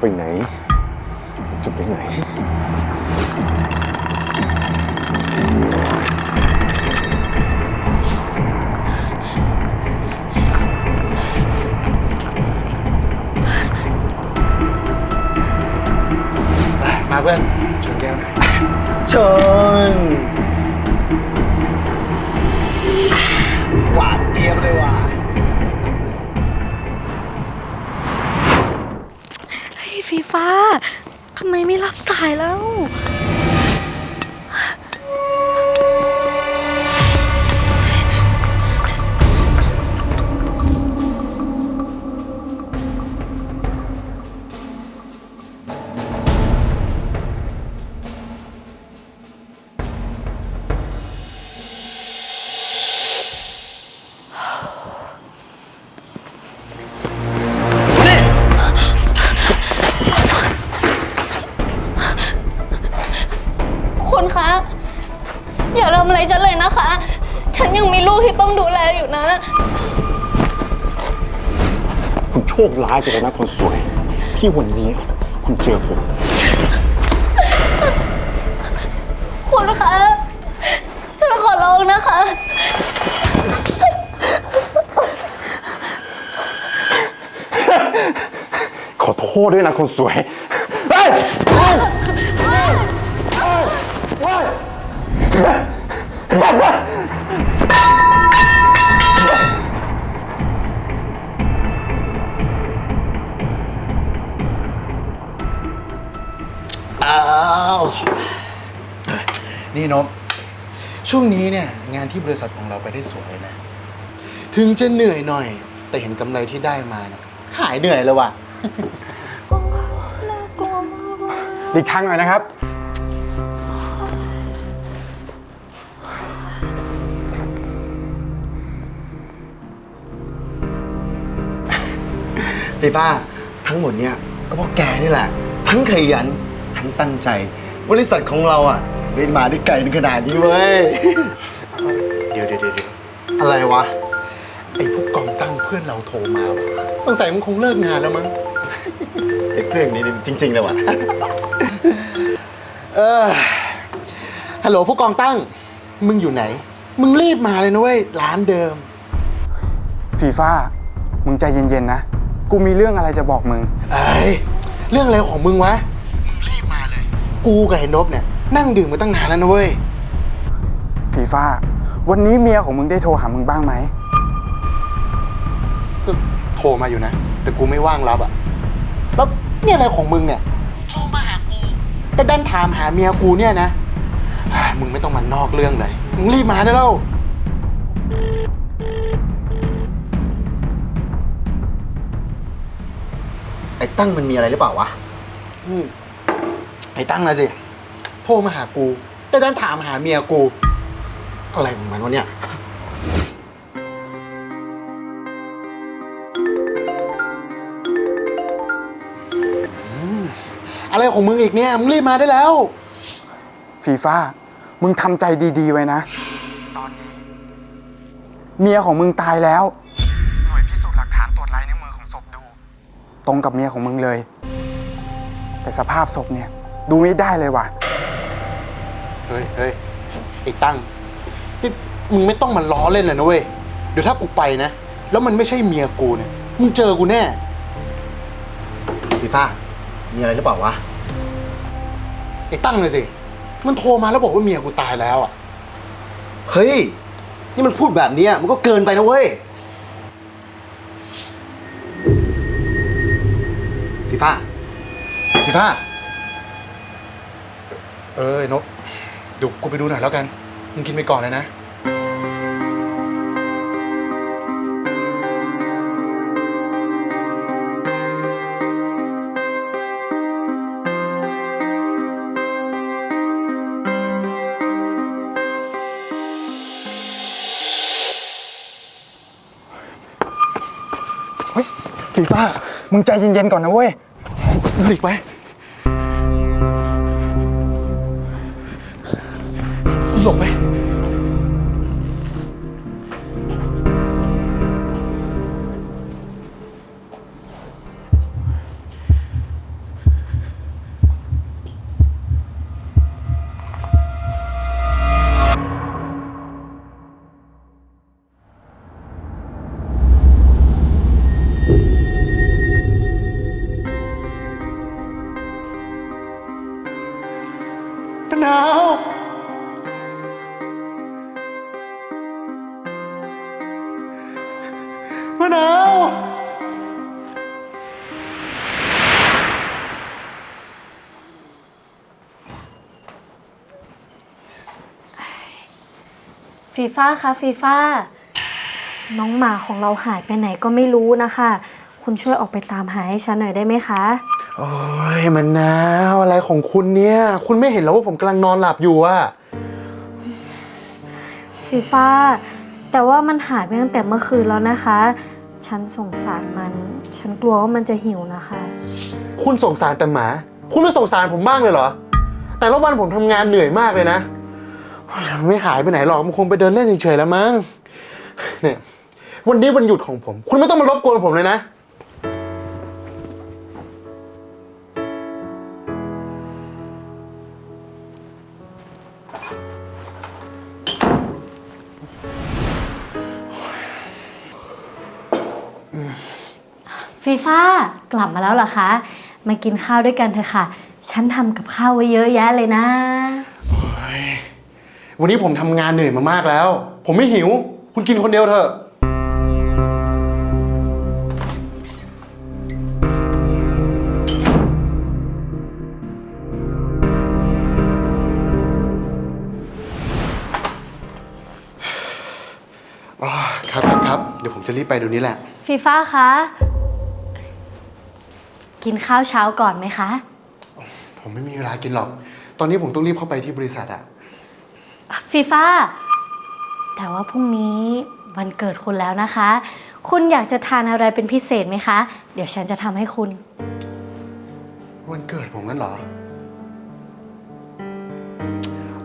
ไปไหน จะไปไหนมาเพื่อนชนแก้วหน่อยเชิญ ฟีฟ้าทำไมไม่รับสายแล้ว คุณโชคร้ายจังเลยนะคนสวย ที่วันนี้คุณเจอผม คุณคะฉันขอร้องนะคะ ขอโทษด้วยนะคนสวยเฮ้ยเฮ้ยเฮ้ยเฮ้ย นี่นบช่วงนี้เนี่ยงานที่บริษัทของเราไปได้สวยนะ ถึงจะเหนื่อยหน่อย แต่เห็นกำไรที่ได้มานะหายเหนื่อยแล้วว่ะ น่ากลัวมากเลยหลีกทางหน่อยนะครับ ฟีฟ้าทั้งหมดเนี่ยก็เพราะแกนี่แหละ ทั้งขยันทั้งตั้งใจ บริษัทของเราอะ ได้มาได้ไกลขนาดนี้เว้ย เดี๋ยวเดี๋ยวเดี๋ยวเดี๋ยวอะไรวะ ไอ้พวกกองตั้งเพื่อนเราโทรมาว่ะสงสัยมันคงเลิกงานแล้วมั้ง ไอ้เพื่อนนี้จริง ๆ เลยว่ะ เออ ฮัลโหลผู้กองตั้ง มึงอยู่ไหน มึงรีบมาเลยนะเว้ย ร้านเดิม ฟีฟ่ามึงใจเย็นๆนะ กูมีเรื่องอะไรจะบอกมึง เอ้ย เรื่องอะไรของมึงวะ มึงรีบมาเลย กูกับไอ้นบเนี่ย นั่งดื่มมาตั้งนานแล้วนะเว้ย ฟีฟ่าวันนี้เมียของมึงได้โทรหามึงบ้างไหม ก็โทรมาอยู่นะ แต่กูไม่ว่างรับอะแล้วนี่อะไรของมึงเนี่ย โทรมาหากู แต่ดันถามหาเมียกูเนี่ยนะอ่ามึงไม่ต้องมานอกเรื่องเลย มึงรีบมาได้แล้วไอ้ตั้งมันมีอะไรหรือเปล่าวะอืมไอ้ตั้งนะสิโทรมาหากู แต่ดันถามหาเมียกู อะไรของมันวะเนี่ยอืมอะไรของมึงอีกเนี่ย มึงรีบมาได้แล้ว ฟีฟ่า มึงทำใจดีๆไว้นะ ตอนนี้ เมียของมึงตายแล้ว หน่วยพิสูจน์หลักฐานตรวจลายนิ้วมือของศพดู ตรงกับเมียของมึงเลย แต่สภาพศพเนี่ย ดูไม่ได้เลยว่ะ เฮ้ยเฮ้ยไอ้ตั้งนี่มึงไม่ต้องมาล้อเล่นเลยนะเว้ย เดี๋ยวถ้ากูไปนะ แล้วมันไม่ใช่เมียกูเนี่ย มึงเจอกูแน่ ฟีฟ้ามีอะไรหรือเปล่าวะ ไอ้ตั้งเลยสิ มันโทรมาแล้วบอกว่าเมียกูตายแล้วอะ เฮ้ย นี่มันพูดแบบเนี้ยมันก็เกินไปนะเว้ย ฟีฟ้าฟีฟ้าเออไอ้นบ เดี๋ยวกูไปดูหน่อยแล้วกัน มึงกินไปก่อนเลยนะเฮ้ยฟีฟ่ามึงใจเย็นๆก่อนนะเว้ย หลีกไป หลบไป nào ะนาว ฟีฟ่าคะฟีฟ่าน้องหมาของเราหายไปไหนก็ไม่รู้นะคะ คุณช่วยออกไปตามหาให้ฉันหน่อยได้ไหมคะ โอ้ยมะนาวอะไรของคุณเนี่ย คุณไม่เห็นแล้วว่าผมกำลังนอนหลับอยู่อะฟีฟ่าแต่ว่ามันหายไปตั้งแต่เมื่อคืนแล้วนะคะ ฉันสงสารมัน ฉันกลัวว่ามันจะหิวนะคะ คุณสงสารแต่หมา คุณไม่สงสารผมบ้างเลยเหรอ แต่ละวันผมทำงานเหนื่อยมากเลยนะ ไม่หายไปไหนหรอกมันคงไปเดินเล่นเฉยๆแล้วมั้ง เนี่ย วันนี้วันหยุดของผม คุณไม่ต้องมารบกวนผมเลยนะ ฟีฟ่ากลับมาแล้วเหรอคะ มากินข้าวด้วยกันเถอะค่ะ ฉันทำกับข้าวไว้เยอะแยะเลยนะวันนี้ผมทำงานเหนื่อยมามากแล้ว ผมไม่หิว คุณกินคนเดียวเถอะอ๋อครับครับครับ เดี๋ยวผมจะรีบไปเดี๋ยวนี้แหละ ฟีฟ่าคะ กินข้าวเช้าก่อนไหมคะ ผมไม่มีเวลากินหรอก ตอนนี้ผมต้องรีบเข้าไปที่บริษัทอะฟีฟ่าแต่ว่าพรุ่งนี้วันเกิดคุณแล้วนะคะ คุณอยากจะทานอะไรเป็นพิเศษไหมคะ เดี๋ยวฉันจะทำให้คุณ วันเกิดผมนั่นเหรอ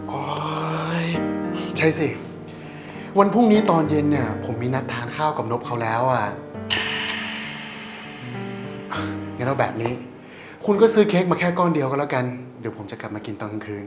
โอ้ยใช่สิ วันพรุ่งนี้ตอนเย็นเนี่ย ผมมีนัดทานข้าวกับนบเขาแล้วอะอืม งั้นเอาแบบนี้ คุณก็ซื้อเค้กมาแค่ก้อนเดียวก็แล้วกัน เดี๋ยวผมจะกลับมากินตอนกลางคืน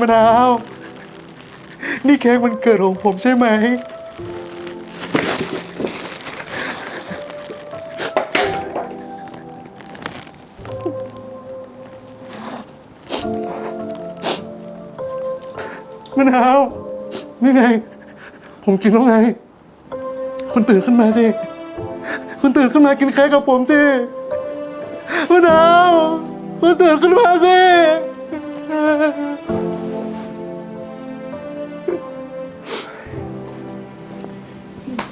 มะนาว นี่เค้กวันเกิดของผมใช่ไหม มะนาว นี่ไง ผมกินแล้วไง คุณตื่นขึ้นมาสิ คุณตื่นขึ้นมากินเค้กกับผมสิ มะนาว คุณตื่นขึ้นมาสิ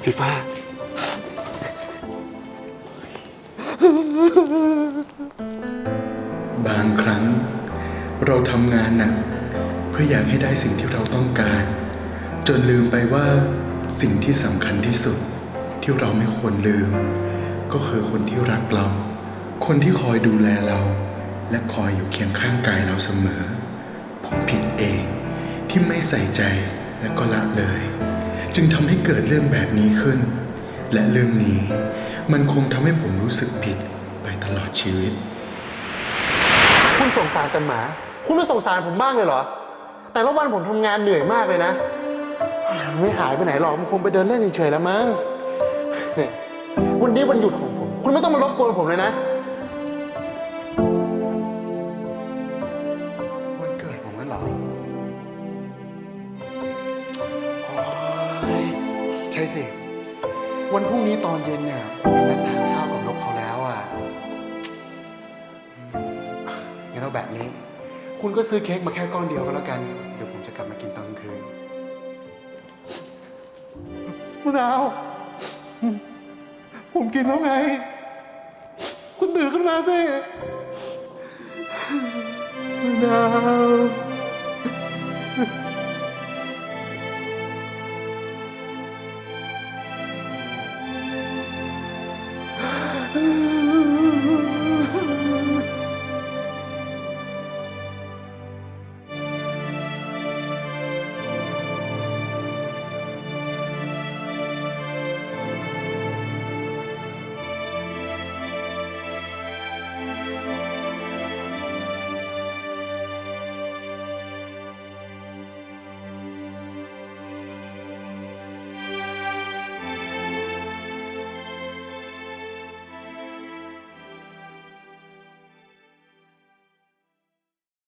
ฟีฟ้า บางครั้ง เราทำงานหนัก เพื่ออยากให้ได้สิ่งที่เราต้องการ จนลืมไปว่าสิ่งที่สำคัญที่สุดที่เราไม่ควรลืม ก็คือคนที่รักเรา คนที่คอยดูแลเรา และคอยอยู่เคียงข้างกายเราเสมอ ผมผิดเองที่ไม่ใส่ใจและก็ละเลย จึงทำให้เกิดเรื่องแบบนี้ขึ้น และเรื่องนี้มันคงทำให้ผมรู้สึกผิดไปตลอดชีวิต คุณสงสารแต่หมา คุณไม่สงสารผมบ้างเลยเหรอ แต่ละวันผมทำงานเหนื่อยมากเลยนะ ไม่หายไปไหนหรอก มันคงไปเดินเล่นเฉยๆแล้วมั้งเนี่ยวันนี้วันหยุดของผม คุณไม่ต้องมารบกวนผมเลยนะ วันพรุ่งนี้ตอนเย็นเนี่ยผมมีนัดทานข้าวกับนบเขาแล้วอะงั้นเอาแบบนี้ คุณก็ซื้อเค้กมาแค่ก้อนเดียวก็แล้วกัน เดี๋ยวผมจะกลับมากินตอนกลางคืนมะนาว ผมกินแล้วไง คุณตื่นขึ้นมาสิมะนาว